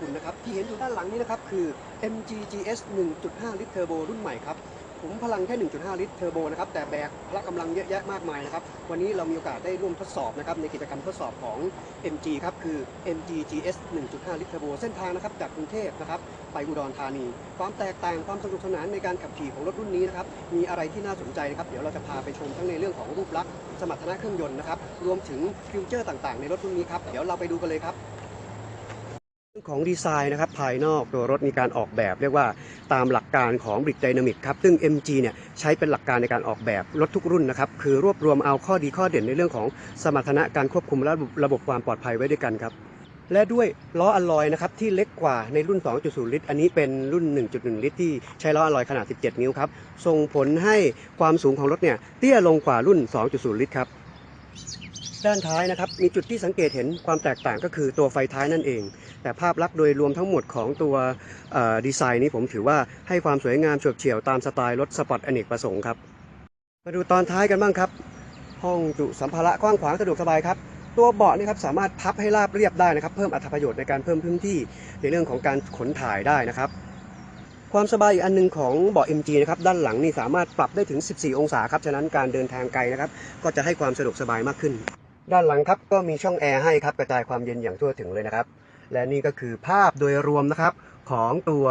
กุลนะครับ ที่เห็นอยู่ด้านหลังนี้นะครับ คือ MG GS 1.5 ลิตรเทอร์โบรุ่นใหม่ครับขุมพลังแค่ 1.5 ลิตรเทอร์โบนะครับ แต่แบกพละกำลังเยอะแยะมากมายนะครับ วันนี้เรามีโอกาสได้ร่วมทดสอบนะครับ ในกิจกรรมทดสอบของ MG ครับ คือ MG GS 1.5 ลิตรเทอร์โบ เส้นทางนะครับ จากกรุงเทพนะครับ ไปอุดรธานี ความแตกต่างความสนุกสนานในการขับขี่ของรถรุ่นนี้นะครับ มีอะไรที่น่าสนใจนะครับ เดี๋ยวเราจะพาไปชมทั้งในเรื่องของรูปลักษณ์ สมรรถนะเครื่องยนต์นะครับ รวมถึงฟิวเจอร์ต่างๆ ในรถรุ่นนี้ครับ เดี๋ยวเราไปดูกันเลยครับ ของดีไซน์นะครับภายนอกตัวรถมีการออกแบบเรียกว่าตามหลักการของ Brick Dynamic ครับ ซึ่ง MG เนี่ยใช้เป็นหลักการในการออกแบบรถทุกรุ่นนะครับ คือรวบรวมเอาข้อดีข้อเด่นในเรื่องของสมรรถนะการควบคุมและระบบความปลอดภัยไว้ด้วยกันครับ และด้วยล้ออลลอยนะครับที่เล็กกว่าในรุ่น 2.0 ลิตร อันนี้เป็นรุ่น 1.1 ลิตรที่ใช้ล้ออลลอยขนาด 17 นิ้วครับส่งผลให้ความสูงของรถเนี่ยเตี้ยลงกว่ารุ่น 2.0 ลิตรครับ ด้านท้ายนะครับ มีจุดที่สังเกตเห็นความแตกต่างก็คือตัวไฟท้ายนั่นเอง แต่ภาพลักษณ์โดยรวมทั้งหมดของตัวดีไซน์นี้ผมถือว่าให้ความสวยงามเฉื่อยเฉียวตามสไตล์รถสปอร์ตอเนกประสงค์ครับ มาดูตอนท้ายกันบ้างครับ ห้องจุสัมภาระกว้างขวางสะดวกสบายครับตัวเบาะนี่ครับสามารถพับให้ราบเรียบได้นะครับ เพิ่มอัตประโยชน์ในการเพิ่มพื้นที่ในเรื่องของการขนถ่ายได้นะครับ ความสบายอีกอันหนึงของเบาะ MG นะครับด้านหลังนี่สามารถปรับได้ถึง 14 องศาครับฉะนั้นการเดินทางไกลนะครับ ก็จะให้ความสะดวกสบายมากขึ้น ด้านหลังครับก็มีช่องแอร์ให้ครับกระจายความเย็นอย่างทั่วถึงเลยนะครับ และนี่ก็คือภาพโดยรวมนะครับของตัว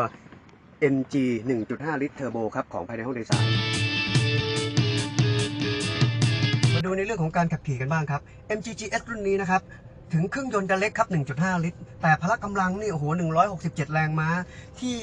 MG 1.5 ลิตรเทอร์โบครับของภายในห้องโดยสารมาดูในเรื่องของการขับขี่กันบ้างครับ MG GS รุ่นนี้นะครับ ถึงเครื่องยนต์จะเล็กครับ 1.5 ลิตร แต่พละกำลังนี่โอ้โห 167 แรงม้าที่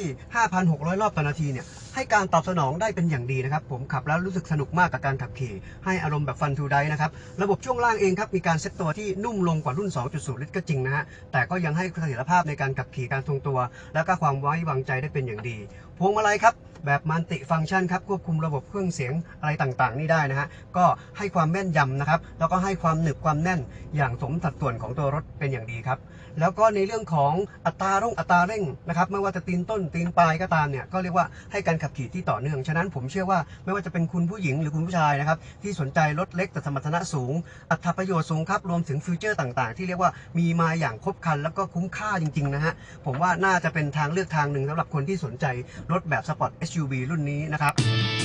5,600 รอบต่อนาทีเนี่ย ให้การตอบสนองได้เป็นอย่างดีนะครับ ผมขับแล้วรู้สึกสนุกมากกับการขับขี่ ให้อารมณ์แบบฟันทูไดนะครับ ระบบช่วงล่างเองครับ มีการเซ็ตตัวที่นุ่มลงกว่ารุ่น 2.0 ลิตรก็จริงนะฮะ แต่ก็ยังให้เสถียรภาพในการขับขี่การทรงตัว และก็ความไว้วางใจได้เป็นอย่างดี พวงมาลัยครับแบบมัลติฟังก์ชันครับควบคุมระบบเครื่องเสียงอะไรต่างๆ นี่ได้นะฮะก็ให้ความแม่นยำนะครับแล้วก็ให้ความหนึบความแน่นอย่างสมสัดส่วนของตัวรถเป็นอย่างดีครับ แล้วก็ในเรื่องของอัตราร่งอัตราเร่งนะครับไม่ว่าจะตีนต้นตีนปลายก็ตามเนี่ยก็เรียกว่าให้การขับขี่ที่ต่อเนื่อง ฉะนั้นผมเชื่อว่าไม่ว่าจะเป็นคุณผู้หญิงหรือคุณผู้ชายนะครับที่สนใจรถเล็กแต่สมรรถนะสูง อัตราประโยชน์สูงครับรวมถึงฟิวเจอร์ต่างๆ ที่เรียกว่ามีมาอย่างครบครัน แล้วก็คุ้มค่าจริงๆนะฮะผมว่าน่าจะเป็นทางเลือกทางหนึ่งสำหรับคนที่สนใจรถแบบสปอร์ต SUV รุ่นนี้นะครับ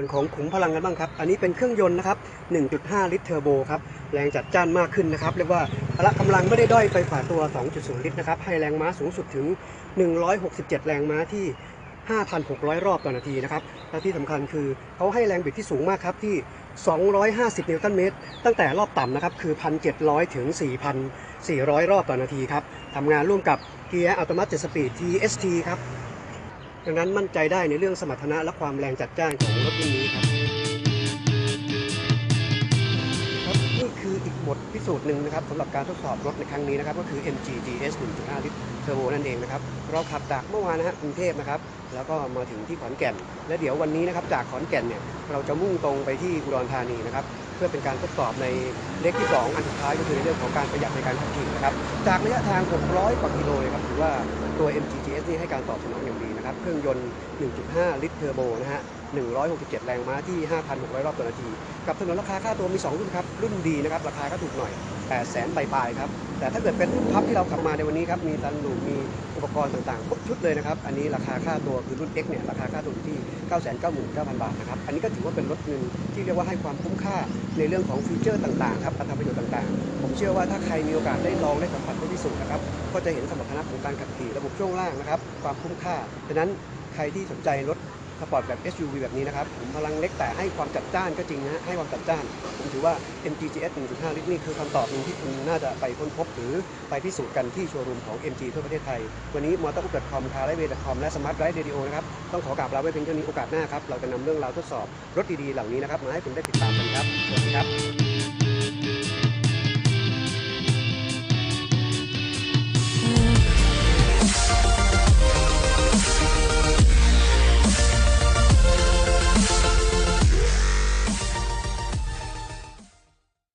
ส่วนของขุมพลังกันบ้างครับ อันนี้เป็นเครื่องยนต์นะครับ 1.5 ลิตรเทอร์โบครับ แรงจัดจ้านมากขึ้นนะครับ เรียกว่าพละกำลังไม่ได้ด้อยไปฝ่าตัว 2.0 ลิตรนะครับ ให้แรงม้าสูงสุดถึง 167 แรงม้าที่ 5,600 รอบต่อนาทีนะครับ และที่สำคัญคือเขาให้แรงบิดที่สูงมากครับที่ 250 นิวตันเมตร ตั้งแต่รอบต่ำนะครับ คือ 1,700 ถึง 4,400 รอบต่อนาทีครับทำงานร่วมกับเกียร์อัตโนมัติ7สปีด TST ครับ ดังนั้นมั่นใจได้ในเรื่องสมรรถนะและความแรงจัดจ้านของรถรุ่นนี้ครับครับนี่คืออีกบทพิสูจน์หนึ่งนะครับสำหรับการทดสอบรถในครั้งนี้นะครับ ก็คือ MG GS 1.5 ลิตรเทอร์โบนั่นเองนะครับ เราขับจากเมื่อวานนะฮะกรุงเทพนะครับ แล้วก็มาถึงที่ขอนแก่น และเดี๋ยววันนี้นะครับจากขอนแก่นเนี่ยเราจะมุ่งตรงไปที่อุดรธานีนะครับ เพื่อเป็นการทดสอบในเล็กที่ 2 อันสุดท้ายก็คือในเรื่องของการประหยัดในการขับขี่นะครับจากระยะทาง 600 กว่ากิโลเลยครับถือว่าตัว MG GS นี่ให้การตอบสนองอย่างดีนะครับเครื่องยนต์ 1.5 ลิตรเทอร์โบนะฮะ167 แรงม้าที่ 5,600 รอบต่อนาที กับถนนราคาค่าตัวมี 2 รุ่นครับ รุ่นดีนะครับ ราคาก็ถูกหน่อย 8แสนปลายๆครับ แต่ถ้าเกิดเป็นรุ่นพับที่เราขับมาในวันนี้ครับ มีตันหลูมีอุปกรณ์ต่างๆครบชุดเลยนะครับ อันนี้ราคาค่าตัวคือรุ่น X เนี่ยราคาค่าตัวอยู่ที่ 999,000 บาทนะครับ อันนี้ก็ถือว่าเป็นรถหนึ่งที่เรียกว่าให้ความคุ้มค่าในเรื่องของฟีเจอร์ต่างๆครับอัตราประโยชน์ต่างๆ ผมเชื่อว่าถ้าใครมีโอกาสได้ลองได้สัมผัสได้พิสูจน์นะครับ ก็จะเห็นสมรรถนะของการขับขี่ระบบช่วงล่างนะครับ ความคุ้มค่าดังนั้นใครที่สนใจรถ สปอร์ตแบบ SUV แบบนี้นะครับผมพลังเล็กแต่ให้ความจัดจ้านก็จริงนะฮะให้ความจัดจ้าน ผมถือว่า MG GS 1.5 ลิตรนี่คือคำตอบหนึ่งที่คุณน่าจะไปค้นพบ หรือไปพิสูจน์กันที่โชว์รูมของ MG ทั่วประเทศไทย วันนี้มอเตอร์อุปกรณ์คอมคาร์ไลเวย์คอมและสมาร์ทไรด์เรดิโอนะครับต้องขอกราบลาไว้เพียงเท่านี้โอกาสหน้าครับเราจะนำเรื่องราวทดสอบรถดีๆเหล่านี้นะครับมาให้คุณได้ติดตามกันครับสวัสดีครับ